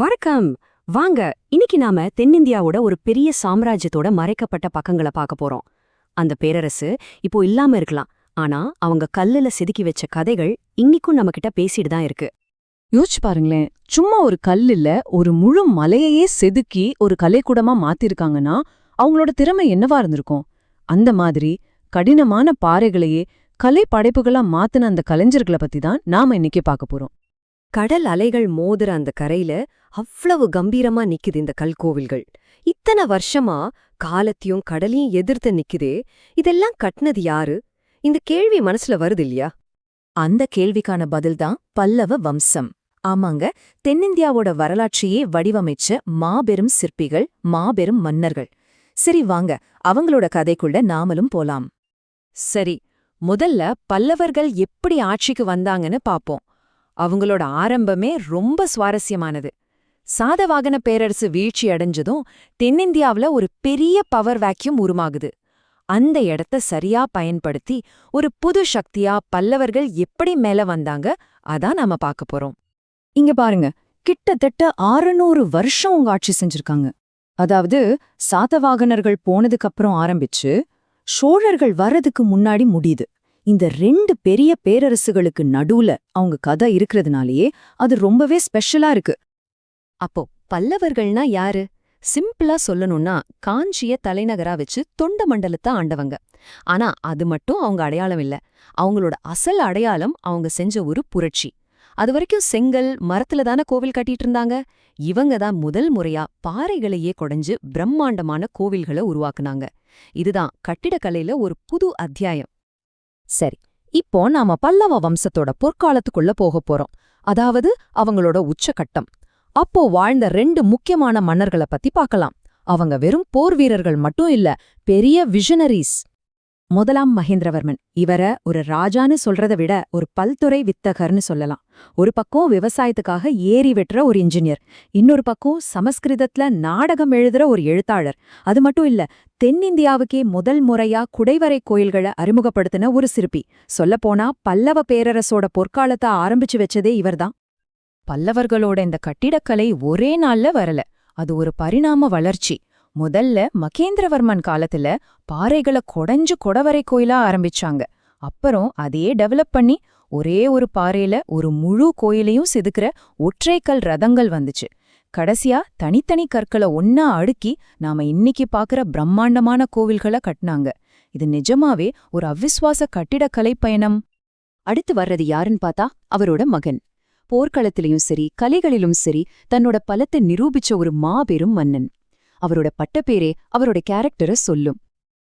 வணக்கம். வாங்க இன்னைக்கு நாம தென்னிந்தியாவோட ஒரு பெரிய சாம்ராஜ்யத்தோட மறைக்கப்பட்ட பக்கங்களை பார்க்க போறோம். அந்த பேரரசு இப்போ இல்லாம இருக்கலாம். ஆனா அவங்க கல்லுல செதுக்கி வச்ச கதைகள் இன்னிக்கும் நம்ம கிட்ட பேசிட்டு தான் இருக்கு. யோசிச்சு பாருங்களேன். சும்மா ஒரு கல்லுல ஒரு முழு மலையையே செதுக்கி ஒரு கலைக்கூடமா மாத்திருக்காங்கன்னா அவங்களோட திறமை என்னவா இருந்திருக்கும்? அந்த மாதிரி கடினமான பாறைகளையே கலை படைப்புகளா மாத்தின அந்த கலைஞர்களை பத்தி தான் நாம இன்னைக்கு பார்க்க போறோம். கடல் அலைகள் மோதுற அந்த கரையில அவ்வளவு கம்பீரமா நிக்குது இந்த கல்கோவில்கள். இத்தனை வருஷமா காலத்தையும் கடலையும் எதிர்த்து நிக்குதே. இதெல்லாம் கட்டுனது யாரு? இந்த கேள்வி மனசுல வருது இல்லையா அந்த கேள்விக்கான பதில்தான் பல்லவ வம்சம். ஆமாங்க தென்னிந்தியாவோட வரலாற்றையே வடிவமைச்ச மாபெரும் சிற்பிகள் மாபெரும் மன்னர்கள். சரி வாங்க அவங்களோட கதைக்குள்ள நாமளும் போலாம். சரி முதல்ல பல்லவர்கள் எப்படி ஆட்சிக்கு வந்தாங்கன்னு பாப்போம். அவங்களோட ஆரம்பமே ரொம்ப சுவாரஸ்யமானது. சாதவாகன பேரரசு வீழ்ச்சி அடைஞ்சதும் தென்னிந்தியாவுல ஒரு பெரிய பவர் வேக்யூம் உருமாகுது. அந்த இடத்த சரியா பயன்படுத்தி ஒரு புது சக்தியா பல்லவர்கள் எப்படி மேல வந்தாங்க அதான் நாம பார்க்க போறோம். இங்க பாருங்க கிட்டத்தட்ட ஆறுநூறு வருஷம் உங்க ஆட்சி செஞ்சிருக்காங்க. அதாவது சாதவாகனர்கள் போனதுக்கு அப்புறம் ஆரம்பிச்சு சோழர்கள் வர்றதுக்கு முன்னாடி முடியுது. இந்த ரெண்டு பெரிய பேரரசுகளுக்கு நடுவுல அவங்க கதை இருக்கிறதுனாலேயே அது ரொம்பவே ஸ்பெஷலா இருக்கு. அப்போ பல்லவர்கள்னா யாரு? சிம்பிளா சொல்லணும்னா காஞ்சிய தலைநகரா வச்சு தொண்ட மண்டலத்தை ஆண்டவங்க. ஆனா அது மட்டும் அவங்க அடையாளம் இல்ல. அவங்களோட அசல் அடையாளம் அவங்க செஞ்ச ஒரு புரட்சி. அது வரைக்கும் செங்கல் மரத்துல தானே கோவில் கட்டிட்டு இருந்தாங்க? இவங்க தான் முதல் முறையா பாறைகளையே கொடைஞ்சு பிரம்மாண்டமான கோவில்களை உருவாக்குனாங்க. இதுதான் கட்டிடக்கலையில ஒரு புது அத்தியாயம். சரி இப்போ நாம பல்லவ வம்சத்தோட பொற்காலத்துக்குள்ள போகப் போறோம். அதாவது அவங்களோட உச்சகட்டம். அப்போ வாழ்ந்த ரெண்டு முக்கியமான மன்னர்கள பத்தி பார்க்கலாம். அவங்க வெறும் போர் வீரர்கள் மட்டும் இல்ல பெரிய விஷனரிஸ் முதலாம் மகேந்திரவர்மன். இவர ஒரு ராஜான்னு சொல்றதை விட ஒரு பல்துறை வித்தகர்னு சொல்லலாம். ஒரு பக்கம் விவசாயத்துக்காக ஏறி வெட்டுற ஒரு இன்ஜினியர் இன்னொரு பக்கம் சமஸ்கிருதத்துல நாடகம் எழுதுற ஒரு எழுத்தாளர். அது மட்டும் இல்ல தென்னிந்தியாவுக்கே முதல் முறையா குடைவரை கோயில்களை அறிமுகப்படுத்தின ஒரு சிற்பி. சொல்லப்போனா பல்லவ பேரரசோட பொற்காலத்தை ஆரம்பிச்சு வச்சதே இவர்தான். பல்லவர்களோட இந்த கட்டிடக்கலை ஒரே நாள்ல வரல. அது ஒரு பரிணாம வளர்ச்சி. முதல்ல மகேந்திரவர்மன் காலத்துல பாறைகளை கொடைஞ்சு கொடவரை கோயிலா ஆரம்பிச்சாங்க. அப்புறம் அதையே டெவலப் பண்ணி ஒரே ஒரு பாறையில ஒரு முழு கோயிலையும் செதுக்குற ஒற்றைக்கல் ரதங்கள் வந்துச்சு. கடைசியா தனித்தனி கற்களை ஒன்னா அடுக்கி நாம இன்னைக்கு பாக்குற பிரம்மாண்டமான கோவில்களை கட்டினாங்க. இது நிஜமாவே ஒரு அவிஸ்வாச கட்டிடக்கலை பயணம். அடுத்து வர்றது யாருன்னு பார்த்தா அவரோட மகன். போர்க்களத்திலையும் சரி கலைகளிலும் சரி தன்னோட பலத்தை நிரூபிச்ச ஒரு மாபெரும் மன்னன். அவரோட பட்டப்பேரே அவரோட கேரக்டரை சொல்லும்.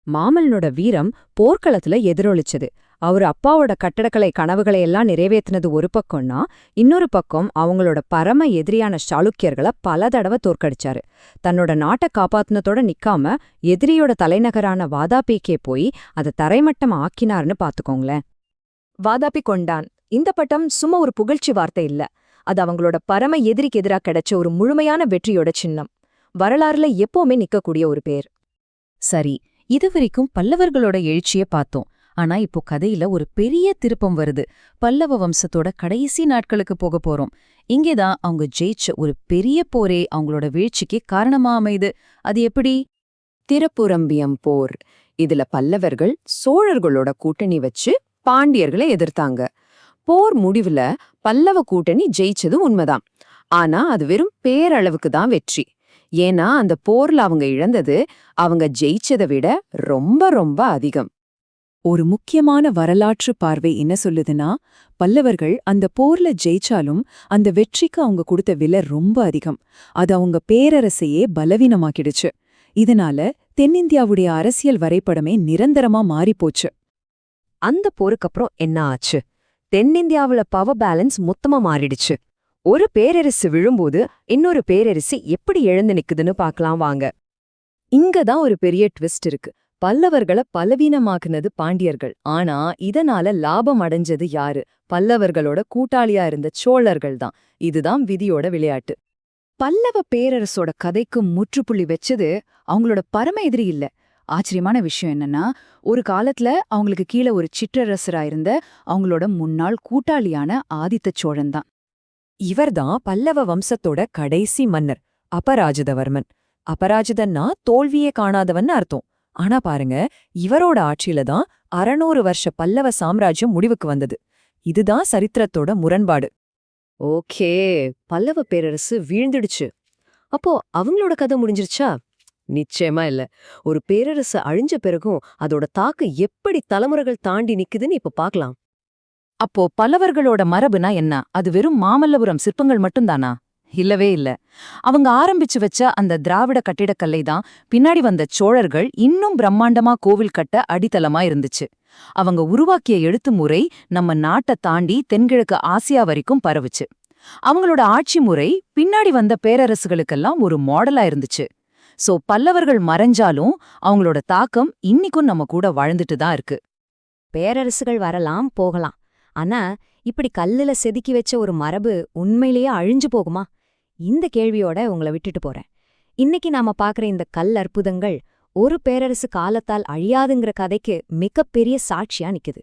மாமல்லனோட வீரம் போர்க்களத்துல எதிரொலிச்சது. அவர் அப்பாவோட கட்டடக்கலை கனவுகளை எல்லாம் நிறைவேற்றினது ஒரு பக்கம்னா இன்னொரு பக்கம் அவங்களோட பரம எதிரியான சாளுக்கியர்களை பல தடவை தோற்கடிச்சாரு. தன்னோட நாட்டை காப்பாத்துனதோட நிக்காம எதிரியோட தலைநகரான வாதாபிக்கே போய் அதை தரைமட்டம் ஆக்கினார்னு பாத்துக்கோங்களேன். வாதாபி கொண்டான் இந்த பட்டம் சும்மா ஒரு புகழ்ச்சி வார்த்தை இல்ல. அது அவங்களோட பரம எதிரிக்கு எதிராக கிடைச்ச ஒரு முழுமையான வெற்றியோட சின்னம். வரலாறுல எப்பவுமே நிக்கக்கூடிய ஒரு பேர். சரி இதுவரைக்கும் பல்லவர்களோட எழுச்சிய பார்த்தோம். ஆனா இப்போ கதையில ஒரு பெரிய திருப்பம் வருது. பல்லவ வம்சத்தோட கடைசி நாட்களுக்கு போக போறோம். இங்கேதான் அவங்க ஜெயிச்ச ஒரு பெரிய போரே அவங்களோட வீழ்ச்சிக்கு காரணமா அமையுது. அது எப்படி? திருப்புரம்பியம் போர். இதுல பல்லவர்கள் சோழர்களோட கூட்டணி வச்சு பாண்டியர்களை எதிர்த்தாங்க. போர் முடிவுல பல்லவ கூட்டணி ஜெயிச்சது உண்மைதான். ஆனா அது வெறும் பேரளவுக்கு தான் வெற்றி. ஏன்னா அந்த போர்ல அவங்க இழந்தது அவங்க ஜெயிச்சதை விட ரொம்ப ரொம்ப அதிகம். ஒரு முக்கியமான வரலாற்று பார்வை என்ன சொல்லுதுன்னா பல்லவர்கள் அந்த போர்ல ஜெயிச்சாலும் அந்த வெற்றிக்கு அவங்க கொடுத்த விலை ரொம்ப அதிகம். அது அவங்க பேரரசையே பலவீனமாக்கிடுச்சு. இதனால தென்னிந்தியாவுடைய அரசியல் வரைபடமே நிரந்தரமா மாறிப்போச்சு. அந்த போருக்கப்புறம் என்ன ஆச்சு? தென்னிந்தியாவுல பவர் பேலன்ஸ் மொத்தமா மாறிடுச்சு. ஒரு பேரரசு விழும்போது இன்னொரு பேரரசு எப்படி எழுந்து நிக்குதுன்னு பார்க்கலாம் வாங்க. இங்க தான் ஒரு பெரிய ட்விஸ்ட் இருக்கு. பல்லவர்களை பலவீனமாக்குனது பாண்டியர்கள். ஆனா இதனால லாபம் அடைஞ்சது யாரு? பல்லவர்களோட கூட்டாளியா இருந்த சோழர்கள் தான். இதுதான் விதியோட விளையாட்டு. பல்லவ பேரரசோட கதைக்கு முற்றுப்புள்ளி வச்சது அவங்களோட பரம எதிரி இல்ல. ஆச்சரியமான விஷயம் என்னன்னா ஒரு காலத்துல அவங்களுக்கு கீழே ஒரு சிற்றரசரா இருந்த அவங்களோட முன்னாள் கூட்டாளியான ஆதித்த சோழன் தான் இவர்தான் பல்லவ வம்சத்தோட கடைசி மன்னர் அபராஜிதவர்மன். அபராஜிதன்னா தோல்வியே காணாதவன் அர்த்தம். ஆனா பாருங்க இவரோட ஆட்சியில தான் அறநூறு வருஷ பல்லவ சாம்ராஜ்யம் முடிவுக்கு வந்தது. இதுதான் சரித்திரத்தோட முரண்பாடு. ஓகே பல்லவ பேரரசு வீழ்ந்துடுச்சு. அப்போ அவங்களோட கதை முடிஞ்சிருச்சா? நிச்சயமா இல்ல. ஒரு பேரரசு அழிஞ்ச பிறகும் அதோட தாக்கு எப்படி தலைமுறைகள் தாண்டி நிக்குதுன்னு இப்ப பாக்கலாம். அப்போ பல்லவர்களோட மரபுனா என்ன? அது வெறும் மாமல்லபுரம் சிற்பங்கள் மட்டும்தானா? இல்லவே இல்ல. அவங்க ஆரம்பிச்சு வச்ச அந்த திராவிட கட்டிடக்கல்லை தான் பின்னாடி வந்த சோழர்கள் இன்னும் பிரம்மாண்டமா கோவில் கட்ட அடித்தளமா இருந்துச்சு. அவங்க உருவாக்கிய எழுத்து முறை நம்ம நாட்டை தாண்டி தென்கிழக்கு ஆசியா வரைக்கும் பரவுச்சு. அவங்களோட ஆட்சி முறை பின்னாடி வந்த பேரரசுகளுக்கெல்லாம் ஒரு மாடலா இருந்துச்சு. சோ பல்லவர்கள் மறைஞ்சாலும் அவங்களோட தாக்கம் இன்னிக்கும் நம்ம கூட வாழ்ந்துட்டு தான் இருக்கு. பேரரசுகள் வரலாம் போகலாம். ஆனா இப்படி கல்லுல செதுக்கி வச்ச ஒரு மரபு உண்மையிலேயே அழிஞ்சு போகுமா? இந்த கேள்வியோட உங்களை விட்டுட்டு போறேன். இன்னைக்கு நாம பாக்குற இந்த கல் அற்புதங்கள் ஒரு பேரரசு காலத்தால் அழியாதுங்கிற கதைக்கு மிகப்பெரிய சாட்சியா நிக்குது.